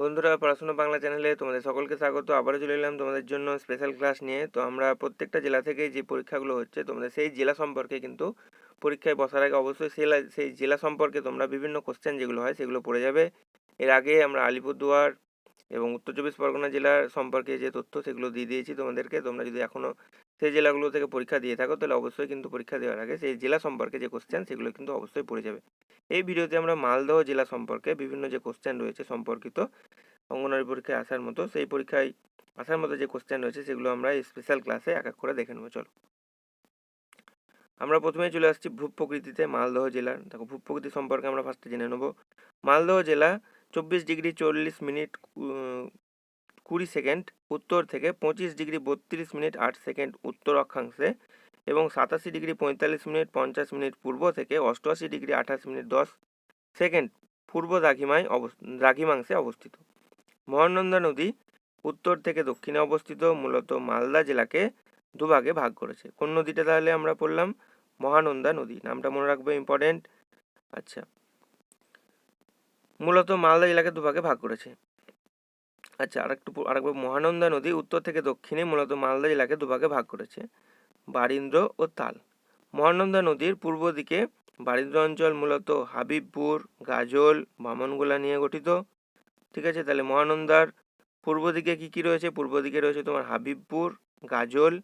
বন্ধুরা, পড়াশোনা বাংলা চ্যানেলে তোমাদের সকলকে স্বাগত। আবারও চলে এলাম তোমাদের জন্য স্পেশাল ক্লাস নিয়ে। তো আমরা প্রত্যেকটা জেলা থেকে যে পরীক্ষাগুলো হচ্ছে, তোমাদের সেই জেলা সম্পর্কে কিন্তু পরীক্ষায় বসার আগে অবশ্যই সেই সেই জেলা সম্পর্কে তোমরা বিভিন্ন কোশ্চেন যেগুলো হয় সেগুলো পড়ে যাবে। এর আগে আমরা আলিপুরদুয়ার এবং উত্তর চব্বিশ পরগনা জেলার সম্পর্কে যে তথ্য সেগুলো দিয়ে দিয়েছি তোমাদেরকে। তোমরা যদি এখনও সেই জেলাগুলো থেকে পরীক্ষা দিয়ে থাকো, তাহলে অবশ্যই কিন্তু পরীক্ষা দেওয়ার আগে সেই জেলা সম্পর্কে যে কোশ্চেন সেগুলো কিন্তু অবশ্যই পড়ে যাবে। এই ভিডিওতে আমরা মালদহ জেলা সম্পর্কে বিভিন্ন যে কোশ্চেন রয়েছে সম্পর্কিত অঙ্গনওয়াড়ি পরীক্ষায় আসার মতো, সেই পরীক্ষায় আসার মতো যে কোশ্চেন রয়েছে, সেগুলো আমরা স্পেশাল ক্লাসে এক এক করে দেখে নেব, চলো। আমরা প্রথমে চলে আসছি ভূপ প্রকৃতিতে মালদহ জেলার। দেখো, ভূপ প্রকৃতি সম্পর্কে আমরা ফার্স্টে জেনে নেব। মালদহ জেলা চব্বিশ ডিগ্রি চল্লিশ মিনিট কুড়ি সেকেন্ড, উত্তর থেকে পঁচিশ ডিগ্রি বত্রিশ মিনিট আট সেকেন্ড উত্তর অক্ষাংশে এবং সাতাশি ডিগ্রি পঁয়তাল্লিশ মিনিট পঞ্চাশ মিনিট পূর্ব থেকে অষ্টআশি ডিগ্রি আঠাশ মিনিট দশ সেকেন্ড পূর্ব দ্রাঘিমায় অবস, দ্রাঘিমাংশে অবস্থিত। মহানন্দা নদী উত্তর থেকে দক্ষিণে অবস্থিত, মূলত মালদা জেলাকে দুভাগে ভাগ করেছে। কোন নদীটা তাহলে আমরা পড়লাম? মহানন্দা নদী। নামটা মনে রাখবে ইম্পর্টেন্ট আচ্ছা। মূলত মালদা জেলাকে দুভাগে ভাগ করেছে। আচ্ছা আরেকটু আরেকবার মহানন্দা নদী উত্তর থেকে দক্ষিণে মূলত মালদা জেলাকে দুভাগে ভাগ করেছে, বারিন্দ্র ও তাল। মহানন্দা নদীর পূর্ব দিকে বারিন্দ্র অঞ্চল মূলত হাবিবপুর, গাজল, বামনগোলা নিয়ে গঠিত। ঠিক আছে, তাহলে মহানন্দার পূর্ব দিকে কী কী রয়েছে? পূর্ব দিকে রয়েছে তোমার হাবিবপুর, গাজল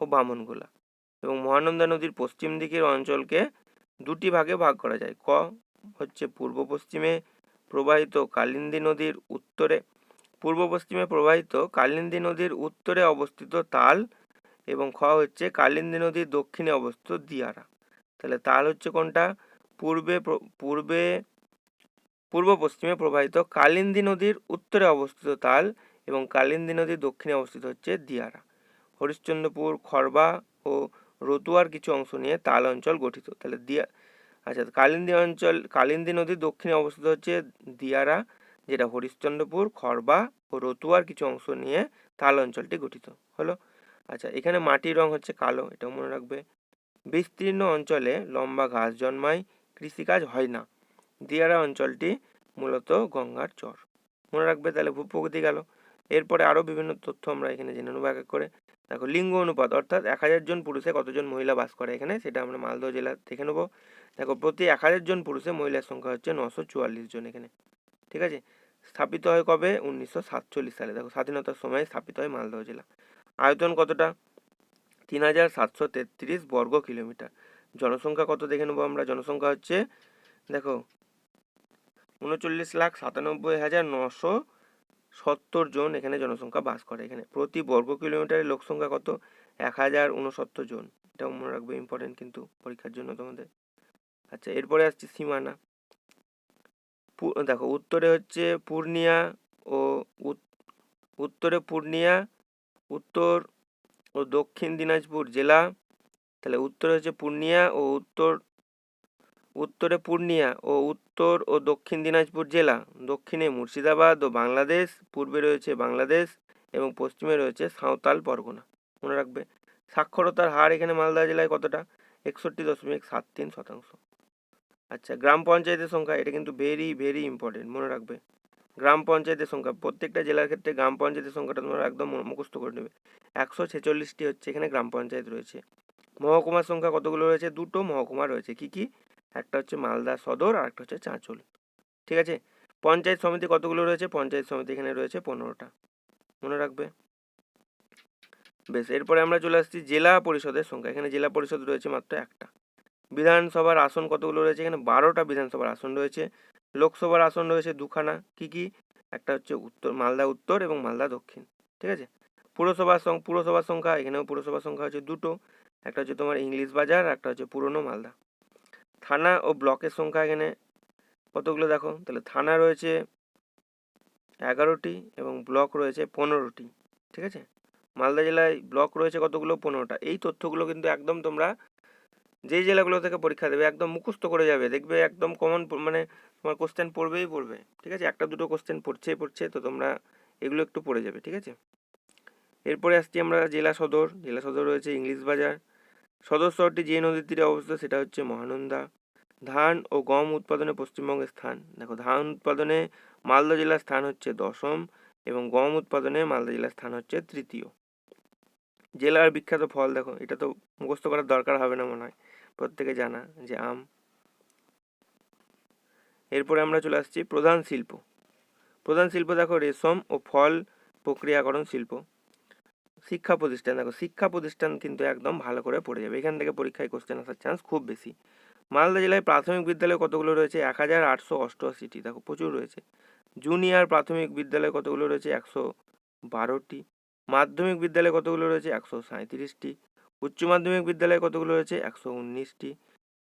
ও বামনগোলা। এবং মহানন্দা নদীর পশ্চিম দিকের অঞ্চলকে দুটি ভাগে ভাগ করা যায়। ক হচ্ছে পূর্ব পশ্চিমে প্রবাহিত কালিন্দী নদীর উত্তরে পূর্ব পশ্চিমে প্রবাহিত কালিন্দী নদীর উত্তরে অবস্থিত তাল এবং খ হচ্ছে কালিন্দী নদীর দক্ষিণে অবস্থিত দিয়ারা। তাহলে তাল হচ্ছে কোনটা? পূর্বে প্র- পূর্বে, পূর্ব পশ্চিমে প্রবাহিত কালিন্দী নদীর উত্তরে অবস্থিত তাল এবং কালিন্দী নদীর দক্ষিণে অবস্থিত হচ্ছে দিয়ারা। হরিশ্চন্দ্রপুর খড়বা ও রতুয়ার কিছু অংশ নিয়ে তাল অঞ্চল গঠিত। তাহলে দিয়া আচ্ছা কালিন্দী অঞ্চল, কালিন্দী নদীর দক্ষিণে অবস্থিত হচ্ছে দিয়ারা। যেটা হরিশ্চন্দ্রপুর, খড়বা ও রতুয়ার কিছু অংশ নিয়ে তাল অঞ্চলটি গঠিত। হলো? আচ্ছা এখানে মাটির রং হচ্ছে কালো, এটাও মনে রাখবে। বিস্তীর্ণ অঞ্চলে লম্বা ঘাস জন্মায়, কৃষিকাজ হয় না। দিয়ারা অঞ্চলটি মূলত গঙ্গার চর। মনে রাখবে তাহলে ভূপ্রকৃতি গেল। এরপরে আরও বিভিন্ন তথ্য আমরা এখানে জেনে নেব এক এক করে। দেখো, লিঙ্গ অনুপাত, অর্থাৎ এক হাজার জন পুরুষে কতজন মহিলা বাস করে এখানে, সেটা আমরা মালদহ জেলা দেখে নেব। দেখো, প্রতি এক হাজার জন পুরুষে মহিলার সংখ্যা হচ্ছে নশো চুয়াল্লিশ জন এখানে। ঠিক আছে? স্থাপিত হয় কবে? উনিশশো সাতচল্লিশ সালে। দেখো, স্বাধীনতার সময় স্থাপিত হয় মালদহ জেলা। আয়তন কতটা? তিন হাজার সাতশো তেত্রিশ বর্গ কিলোমিটার। জনসংখ্যা কত দেখে নেব আমরা? জনসংখ্যা হচ্ছে, দেখো, উনচল্লিশ লাখ সাতানব্বই হাজার নশো সত্তর জন এখানে জনসংখ্যা বাস করে এখানে। প্রতি বর্গ কিলোমিটারে লোক সংখ্যা কত? এক হাজার উনসত্তর জন। এটাও মনে রাখবে ইম্পর্টেন্ট কিন্তু পরীক্ষার জন্য তোমাদের। আচ্ছা এরপরে আসছে সীমানা। দেখো উত্তরে হচ্ছে পূর্ণিয়া ও উত- উত্তরে পূর্ণিয়া, উত্তর ও দক্ষিণ দিনাজপুর জেলা, তাহলে উত্তরে হচ্ছে পূর্ণিয়া ও উত্তর, উত্তরে পূর্ণিয়া ও উত্তর ও দক্ষিণ দিনাজপুর জেলা, দক্ষিণে মুর্শিদাবাদ ও বাংলাদেশ, পূর্বে রয়েছে বাংলাদেশ এবং পশ্চিমে রয়েছে সাঁওতাল পরগনা, মনে রাখবে, সাক্ষরতার হার এখানে মালদা জেলায় কতটা? একষট্টি দশমিক সাত তিন শতাংশ। আচ্ছা গ্রাম পঞ্চায়েতের সংখ্যা, এটা কিন্তু ভেরি ভেরি ইম্পর্টেন্ট মনে রাখবে। গ্রাম পঞ্চায়েতের সংখ্যা, প্রত্যেকটা জেলার ক্ষেত্রে গ্রাম পঞ্চায়েতের সংখ্যাটা তোমরা একদম মুখস্থ করে নেবে। একশো ছেচল্লিশটি হচ্ছে এখানে গ্রাম পঞ্চায়েত রয়েছে। মহকুমার সংখ্যা কতগুলো রয়েছে? দুটো মহকুমা রয়েছে। কি কি? একটা হচ্ছে মালদা সদর, আর একটা হচ্ছে চাঁচল। ঠিক আছে? পঞ্চায়েত সমিতি কতগুলো রয়েছে? পঞ্চায়েত সমিতি এখানে রয়েছে পনেরোটা। মনে রাখবে? বেশ, এরপরে আমরা চলে আসছি জেলা পরিষদের সংখ্যা। এখানে জেলা পরিষদ রয়েছে মাত্র একটা। বিধানসভার আসন কতগুলো রয়েছে? এখানে বারোটা বিধানসভার আসন রয়েছে। লোকসভার আসন রয়েছে দুখানা। কি কি? একটা হচ্ছে উত্তর, মালদা উত্তর এবং মালদা দক্ষিণ। ঠিক আছে? পুরসভার পুরসভার সংখ্যা, এখানেও পুরসভার সংখ্যা হচ্ছে দুটো। একটা হচ্ছে তোমার ইংলিশ বাজার একটা হচ্ছে পুরনো মালদা। থানা ও ব্লকের সংখ্যা এখানে কতগুলো দেখো? তাহলে থানা রয়েছে এগারোটি এবং ব্লক রয়েছে পনেরোটি। ঠিক আছে? মালদা জেলায় ব্লক রয়েছে কতগুলো? পনেরোটা। এই তথ্যগুলো কিন্তু একদম তোমরা যেই জেলাগুলো থেকে পরীক্ষা দেবে, একদম মুখস্থ করে যাবে, দেখবে একদম কমন মানে তোমার কোশ্চেন পড়বেই পড়বে, ঠিক আছে? একটা দুটো কোশ্চেন পড়ছেই পড়ছে, তো তোমরা এগুলো একটু পড়ে যাবে, ঠিক আছে? এরপরে আসছি আমরা জেলা সদর জেলা সদর রয়েছে ইংলিশ বাজার। সদর শহরটি যে নদীর তীরে অবস্থিত, সেটা হচ্ছে মহানন্দা। ধান ও গম উৎপাদনে পশ্চিমবঙ্গের স্থান। দেখো, ধান উৎপাদনে মালদা জেলার স্থান হচ্ছে দশম এবং গম উৎপাদনে মালদা জেলার স্থান হচ্ছে তৃতীয়। জেলার বিখ্যাত ফল, দেখো, এটা তো মুখস্থ করার দরকার হবে না মনে হয়। প্রত্যেকে জানা যে আম। এরপরে আমরা চলে আসছি প্রধান শিল্প। প্রধান শিল্প দেখো রেশম ও ফল প্রক্রিয়াকরণ শিল্প। শিক্ষা প্রতিষ্ঠান দেখো, শিক্ষা প্রতিষ্ঠান কিন্তু একদম ভালো করে পড়ে যাবে। এখান থেকে পরীক্ষায় কোশ্চেন আসার চান্স খুব বেশি। মালদা জেলায় প্রাথমিক বিদ্যালয় কতগুলো রয়েছে? এক হাজার আটশো অষ্টআশিটি। দেখো, প্রচুর রয়েছে। জুনিয়র প্রাথমিক বিদ্যালয় কতগুলো রয়েছে? একশো বারোটি। মাধ্যমিক বিদ্যালয় কতগুলো রয়েছে? একশো সাঁত্রিশটি উচ্চ মাধ্যমিক বিদ্যালয় কতগুলো রয়েছে? একশো উনিশটি।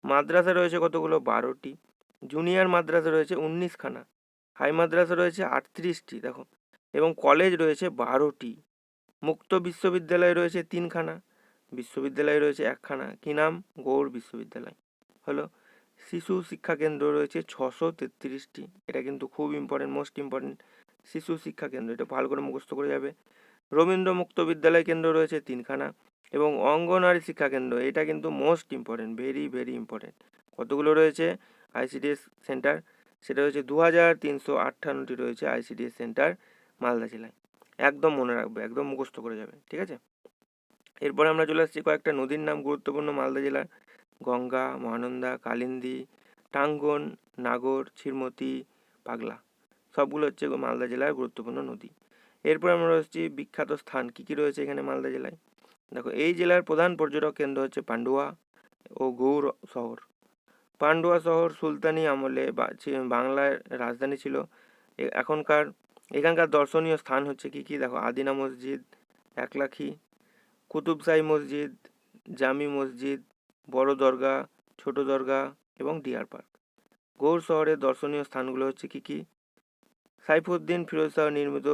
মাদ্রাসা রয়েছে কতগুলো? বারোটি। জুনিয়র মাদ্রাসা রয়েছে উনিশখানা। হাই মাদ্রাসা রয়েছে আটত্রিশটি, দেখো। এবং কলেজ রয়েছে বারোটি। মুক্ত বিশ্ববিদ্যালয় রয়েছে তিনখানা। বিশ্ববিদ্যালয় রয়েছে একখানা। কি নাম? গৌড় বিশ্ববিদ্যালয়। হলো। শিশু শিক্ষা কেন্দ্র রয়েছে ছশো তেত্রিশটি। এটা কিন্তু খুব ইম্পর্টেন্ট মোস্ট ইম্পর্টেন্ট শিশু শিক্ষা কেন্দ্র। এটা ভালো করে মুখস্থ করে যাবে। রবীন্দ্র মুক্ত বিদ্যালয় কেন্দ্র রয়েছে তিনখানা। এবং অঙ্গনওয়াড়ি শিক্ষা কেন্দ্র, এটা কিন্তু most important very very important কতগুলো রয়েছে? আইসিডিএস সেন্টার সেটা হচ্ছে দু হাজার তিনশো আটান্নটি রয়েছে আইসিডিএস সেন্টার মালদা জেলায়। একদম মনে রাখবে, একদম মুখস্থ করে যাবে, ঠিক আছে? এরপরে আমরা চলে আসছি কয়েকটা নদীর নাম, গুরুত্বপূর্ণ মালদা জেলার। গঙ্গা, মহানন্দা, কালিন্দী, টাঙ্গন, নাগর, ছিরমতি, পাগলা, সবগুলো হচ্ছে মালদা জেলার গুরুত্বপূর্ণ নদী। এরপর আমরা রয়েছি বিখ্যাত স্থান, কী কী রয়েছে এখানে মালদা জেলায়? দেখো, এই জেলার প্রধান পর্যটক কেন্দ্র হচ্ছে পান্ডুয়া ও গৌর শহর। পান্ডুয়া শহর সুলতানি আমলে বাংলার রাজধানী ছিল। এখনকার, এখানকার দর্শনীয় স্থান হচ্ছে কি কি? দেখো, আদিনা মসজিদ, একলাখি কুতুবসাই মসজিদ, জামি মসজিদ, বড় দরগা, ছোট দরগা এবং ডিয়ার পার্ক। গৌর শহরের দর্শনীয় স্থানগুলো হচ্ছে কি কি? সাইফুদ্দিন ফিরোজ শাহ নির্মিত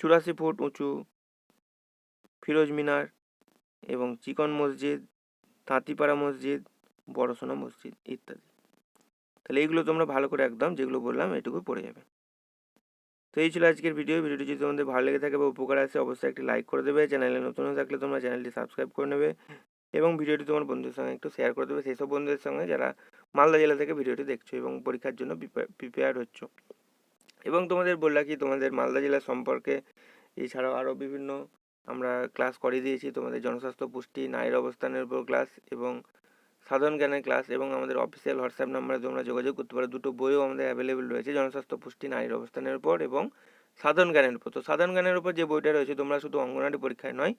চুরাশি ফুট উঁচু ফিরোজ মিনার এবং চিকন মসজিদ, তাঁতিপাড়া মসজিদ, বড়সোনা মসজিদ ইত্যাদি। তাহলে এইগুলো তোমরা ভালো করে একদম যেগুলো বললাম এটুকু পড়ে যাবে। তো এই ছিল আজকের ভিডিও। ভিডিওটি যদি তোমাদের ভালো লেগে থাকে বা উপকার আসে, অবশ্যই একটি লাইক করে দেবে। চ্যানেলে নতুন হয়ে থাকলে তোমরা চ্যানেলটি সাবস্ক্রাইব করে নেবে এবং ভিডিওটি তোমার বন্ধুদের সঙ্গে একটু শেয়ার করে দেবে। সেই সব বন্ধুদের সঙ্গে যারা মালদা জেলা থেকে ভিডিওটি দেখছ এবং পরীক্ষার জন্য প্রিপেয়ার হচ্ছ। এবং তোমাদের বললা কি, তোমাদের মালদা জেলা সম্পর্কে এছাড়াও আরও বিভিন্ন আমরা ক্লাস করিয়ে দিয়েছি, তোমাদের জনস্বাস্থ্য পুষ্টি, নারীর অবস্থানের উপর ক্লাস এবং সাধারণ জ্ঞানের ক্লাস এবং আমাদের অফিসিয়াল হোয়াটসঅ্যাপ নাম্বারে তোমরা যোগাযোগ করতে পারো। দুটো বইও আমাদের অ্যাভেলেবেল রয়েছে, জনস্বাস্থ্য পুষ্টি, নারীর অবস্থানের উপর এবং সাধারণ জ্ঞানের উপর। তো সাধারণ জ্ঞানের উপর যে বইটা রয়েছে, তোমরা শুধু অঙ্গনারী পরীক্ষায় নয়,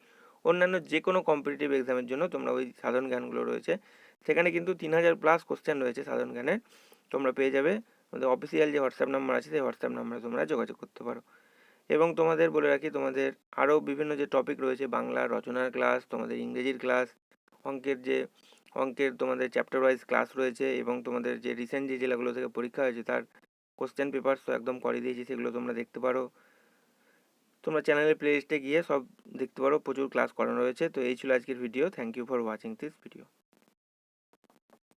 অন্যান্য যে কোনো কম্পিটিটিভ এক্সামের জন্য তোমরা ওই সাধারণ জ্ঞানগুলো রয়েছে। সেখানে কিন্তু তিন হাজার প্লাস কোশ্চেন রয়েছে সাধারণ জ্ঞানের, তোমরা পেয়ে যাবে। আমাদের অফিসিয়াল যে হোয়াটসঅ্যাপ নাম্বার আছে, সেই হোয়াটসঅ্যাপ নাম্বারে তোমরা যোগাযোগ করতে পারো। এবং তোমাদের বলে রাখি, তোমাদের আরও বিভিন্ন যে টপিক রয়েছে, বাংলা রচনার ক্লাস তোমাদের ইংরেজির ক্লাস অঙ্কের যে, অঙ্কের তোমাদের চ্যাপ্টার ওয়াইজ ক্লাস রয়েছে এবং তোমাদের যে রিসেন্ট যে জেলাগুলো থেকে পরীক্ষা হয়েছে, তার কোশ্চেন পেপার্স তো একদম করে দিয়েছি, সেগুলো তোমরা দেখতে পারো। তোমরা চ্যানেলের প্লে লিস্টে গিয়ে সব দেখতে পারো, প্রচুর ক্লাস করানো রয়েছে। তো এই ছিল আজকের video thank you for watching this video